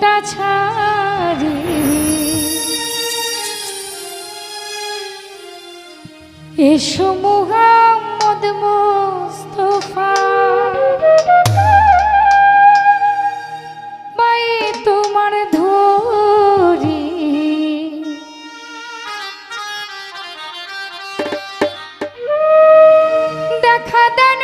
চিন্তা ছাড়ি। এসো মুহাম্মদ মোস্তফা। বাই তোমার ধরি। দেখা দেন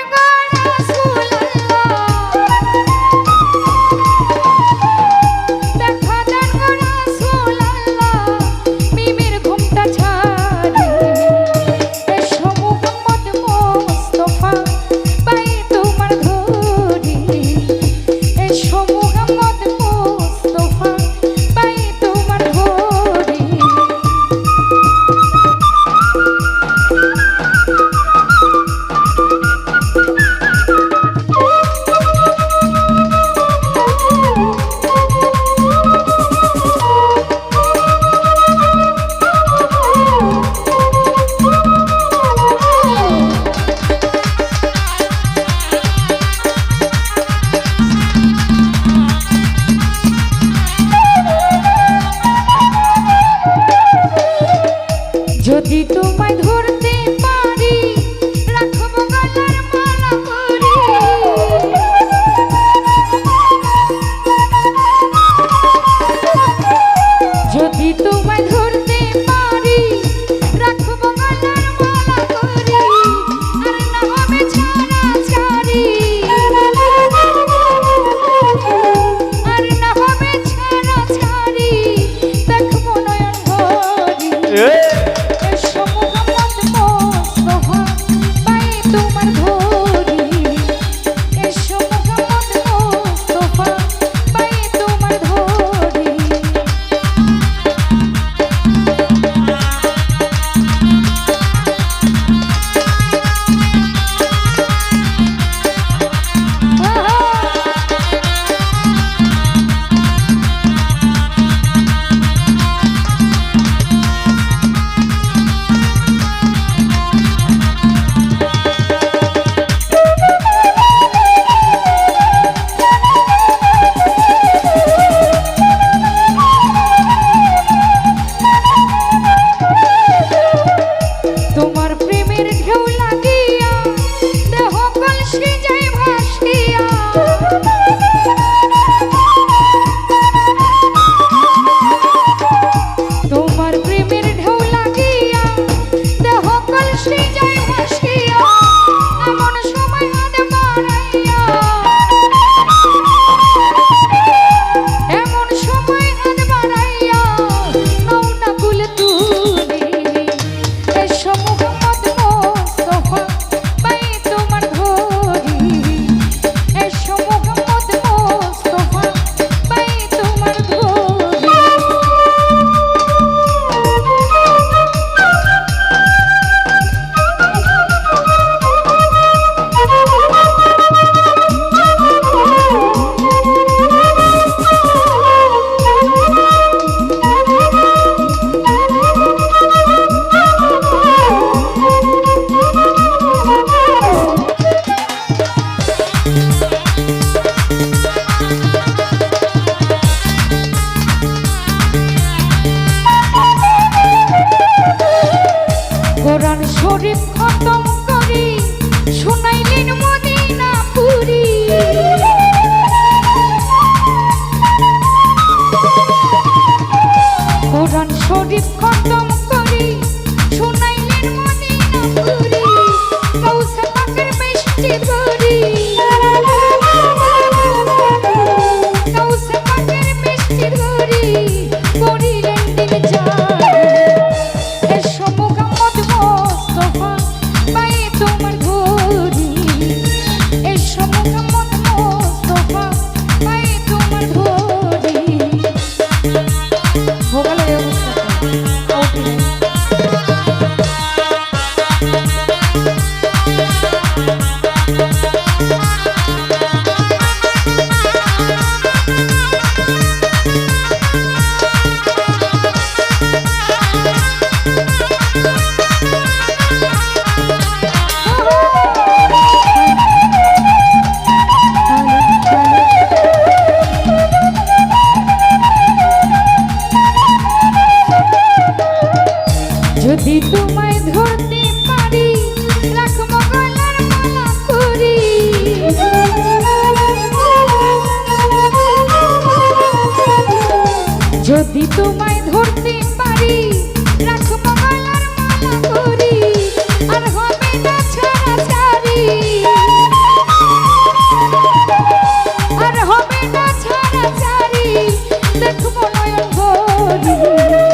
যদি তোমায় ধরতে পারি রাখব গলার মালা পরি। করি